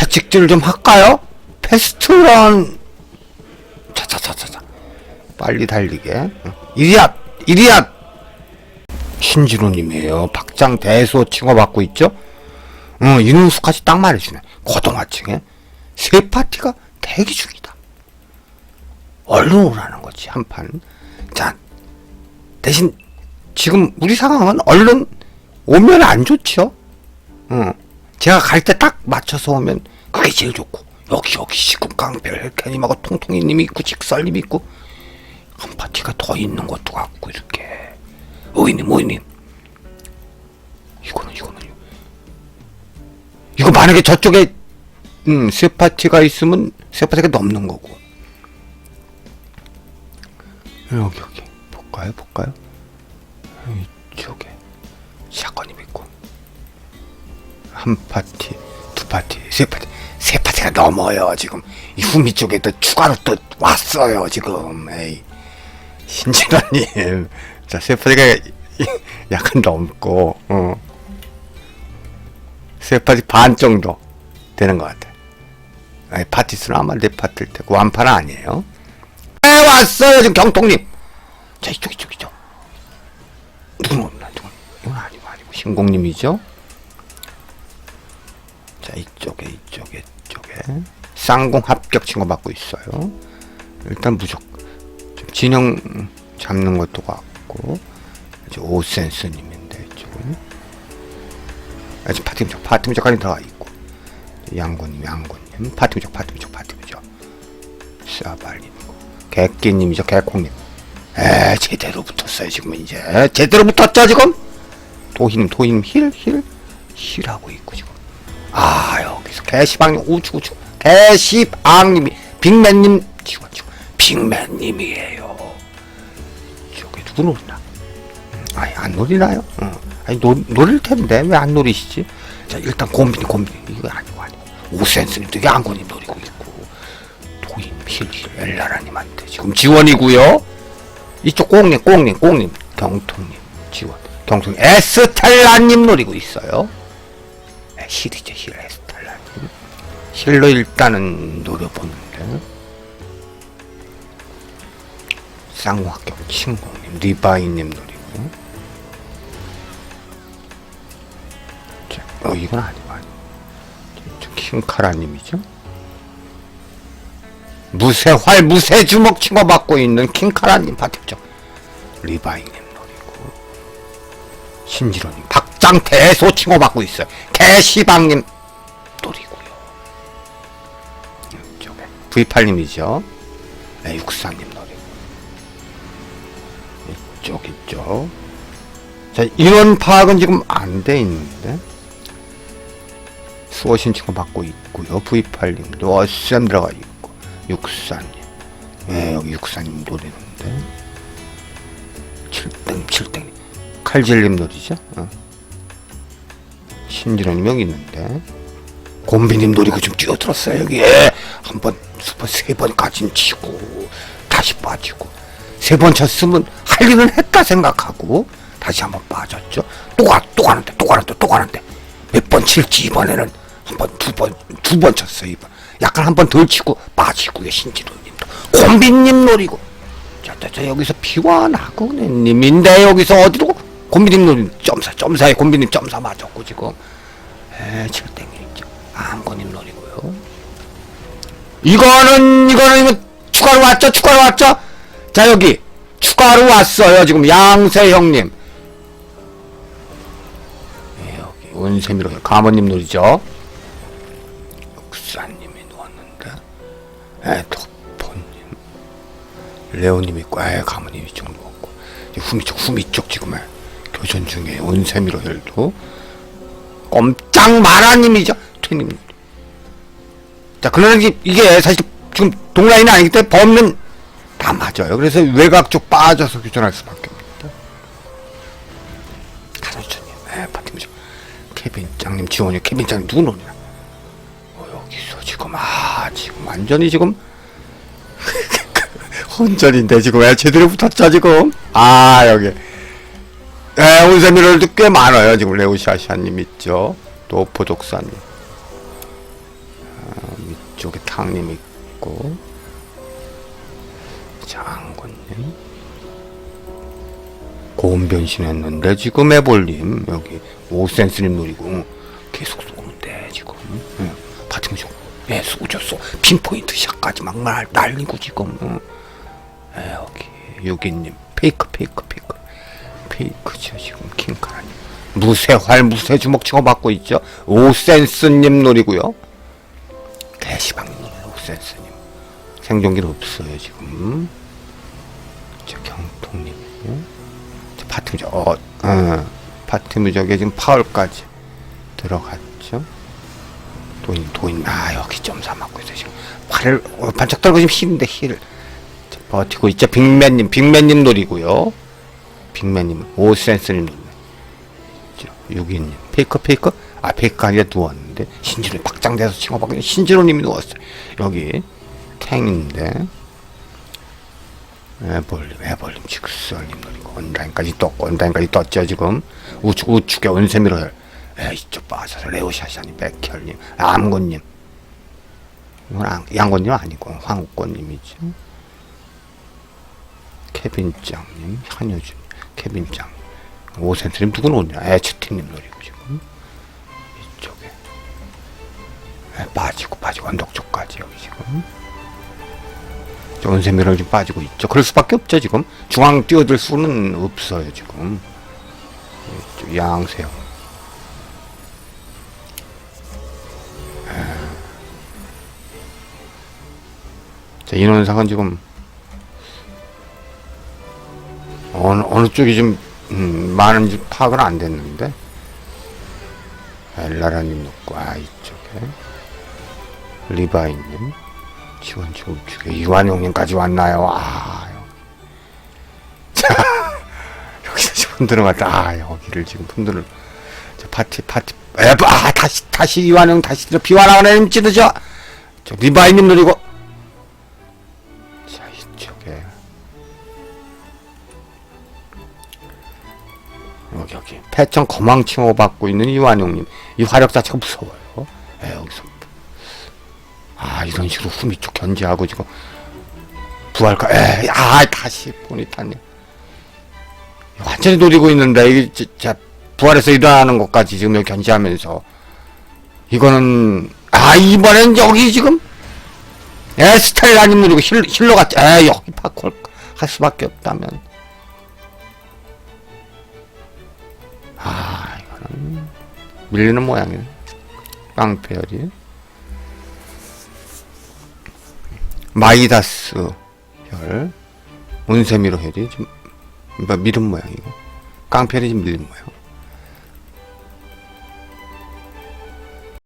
채찍질 좀 할까요? 패스트런 차차차차차 빨리 달리게. 이리야 이리야 신지로님이에요. 박장 대소 칭호받고 있죠? 어 이능수까지 딱 말해주네. 고등학층에 세 파티가 대기 중이다. 얼른 오라는 거지 한판자 대신 지금 우리 상황은 얼른 오면 안 좋죠? 어 제가 갈 때 딱 맞춰서 오면 그게 제일 좋고 여기 여기 지금 깡별 헬케님하고 통통이님이 있고 직설님 있고 한 파티가 더 있는 것도 같고 이렇게. 오이님 오이님. 이거는 이거는. 이거 만약에 저쪽에 음 세 파티가 있으면 세 파티가 넘는 거고. 여기 여기. 볼까요? 볼까요? 이쪽에. 샷건님 있고 한 파티, 두 파티, 세 파티, 세 파티가 넘어요 지금 이 후미 쪽에 또 추가로 또 왔어요 지금. 에이 신진아님, 자세 파티가 약간 넘고, 어. 세 파티 반 정도 되는 것 같아. 아니, 파티 수는 아마 네 파티일 테고 완파는 아니에요. 에 왔어요 지금 경통님. 자 이쪽 이쪽 이쪽. 누군 없나 누군? 이건 아니고 아니고 신공님이죠. 자 이쪽에 이쪽에 이쪽에. 쌍공 합격 친구 받고 있어요. 일단 무조건 좀 진영 잡는 것도 같고 이제 오센스님인데 이쪽은 아직 파티 무적 파티 무적까지 들어가 있고. 양고님 양고님. 파티 무적 파티 무적 파티 무적. 사발님이고 개끼님이죠 개콩님. 에 제대로 붙었어요 지금 이제. 제대로 붙었죠 지금? 도희님 도희님 힐 힐 힐하고 있고 지금. 아 개시방님 우측 개시방님이 빅맨님 지금 지금 빅맨님이에요. 저기 누구 노리나? 음, 아니 안 노리나요? 어. 아니 노, 노릴 텐데. 왜 안 노리시지? 자 일단 곰빈이 곰빈이 이거 아니고 아니고. 오센스님도 안고님 노리고 있고. 도인 필필 엘라라님한테 지금 지원이고요. 이쪽 꽁님 꽁님 꽁님. 경통님 지원. 경통 에스텔라님 노리고 있어요. 네, 힐이죠 힐 에스텔라님 힐로 일단은 노려보는데. 쌍화격 친구님 리바이님 노리고. 자, 어 이건 아니고 저 킹카라님이죠? 무쇠활 무쇠주먹 치고 받고 있는 킹카라님 파티죠 리바이님 노리고. 신지로님 박장 대소 치고 받고 있어요. 개시방님 이쪽에 V8님이죠. 네, 육사님 노리고 이쪽 이쪽. 자 인원 파악은 지금 안 돼 있는데. 수호 신청을 받고 있고요. V8님도 어쌤 들어가 있고. 육사님. 예 여기 육사님 노리는데. 칠땡 칠땡. 칼질님 노리죠? 어. 신진호님 여기 있는데. 곰비님 노리고 좀 뛰어들었어요 여기에 한번 세번까진 치고 다시 빠지고 세 번 쳤으면 할 일은 했다 생각하고 다시 한번 빠졌죠. 또 가, 또 가는데 또 가는데 또 가는데. 몇 번 칠지 이번에는 한 번 두 번 두 번 쳤어요 이번. 약간 한 번 덜 치고 빠지고요 신진호님도. 곰비님 노리고. 자 여기서 피와나고 님인데 여기서 어디로 곰비님 노리 점사 점사에 곰비님 점사 맞았고 지금. 에 칠땡이 있죠. 안고님 노리고요 이거는 이거는 이거 추가로 왔죠? 추가로 왔죠? 자 여기. 추가로 왔어요 지금. 양세 형님. 예, 여기. 은세미로 가모님 놀이죠? 육사님이 누웠는데. 에 토포님. 레오님 있고 에 가모님 이쪽 누웠고. 후미 쪽 후미 쪽 지금 에 교전 중에 은세미로 헬도. 꼼짝 마라님이죠? 퇴님 자 그러나 이게, 사실 지금 동라인이 아니기 때문에 범는 다 맞아요. 그래서 외곽 쪽 빠져서 교전할 수밖에 없습니다. 가노천님, 에 파티미죠. 케빈 장님 지원이 케빈 장님 누구 노냐? 어, 여기서 지금 아 지금 완전히 지금 혼전인데 지금 왜 제대로 붙었죠 지금? 아 여기 에 온세미럴도 꽤 많아요 지금 레오시아시아님 있죠. 또 포독사님. 이쪽에 탕님 있고 장군님. 고음 변신했는데 지금 해볼님 여기 오센스님 노리고 응, 계속 돼 지금. 좀 예, 쏘졌어 핀포인트 샷까지 막 날, 날리고 지금. 응. 예, 여기 유기님 페이크 페이크 페이크. 페이크죠 지금. 킹카라님. 무쇠활 무쇠주먹 치고 받고 있죠? 오센스님 노리고요. 대 시방님 오센스님. 생존기는 없어요 지금. 저 경통님이요 저 파티무적 어, 어 파티무적에 지금 파월까지 들어갔죠? 도인 도인 아 여기 점사 맞고 있어 지금. 팔을 어, 반짝 떨고 지금 힐인데 힐 자, 버티고 있죠. 빅맨님 빅맨님 노리고요. 빅맨님 오센스님 노리 유기님. 페이커 페이커? 아 페이커 아니라 누웠 는데 신지로 박장대서 칭호받고 신지로님이 누웠어요. 여기 탱인데 에벌님 에벌님 직설님 온라인까지 떴고 온라인까지 떴죠 지금. 우측 우측에 에 이쪽 빠져서 레오샤샤님 백혈님 안- 양곤님 아니고 황우권님이죠. 케빈짱님 한효준 케빈짱 오센트님 누구 노냐? 에츠티님 노리고 빠지고 빠지고 언덕 쪽까지 여기 지금. 온세미를 지금 빠지고 있죠. 그럴 수밖에 없죠 지금. 중앙 뛰어들 수는 없어요 지금. 양세형. 자, 인원상은 지금 어느, 어느 쪽이 좀 음, 많은지 파악은 안 됐는데. 엘라라님 놓고 아 이쪽에 리바이님 지원지 우측에 이완용님까지 왔나요? 아 자 여기서 지금 흔들어갔다. 아 여기를 지금 흔들어. 저 파티 파티. 에바 아 다시 다시 이완용 다시 저 비완하는 찌르죠? 저 리바이님 노리고. 자 이쪽에. 여기 여기. 패천 거망칭호 받고 있는 이완용님. 이 화력 자체가 무서워요. 에 여기서 아 이런 식으로 후미 쪽 견제하고 지금 부활까 에아 다시 보니타님 완전히 노리고 있는데 이게 진짜 부활해서 일어나는 것까지 지금 견제하면서. 이거는 아 이번엔 여기 지금 에스텔라님 누리고 힐, 힐러 같지. 에 여기 파콜 할 수밖에 없다면. 아 이거는 밀리는 모양이네 깡페열이 마이다스 혈. 온세미로 혈이 좀 뭐, 밀은 모양이고. 깡페열이 좀 밀린 모양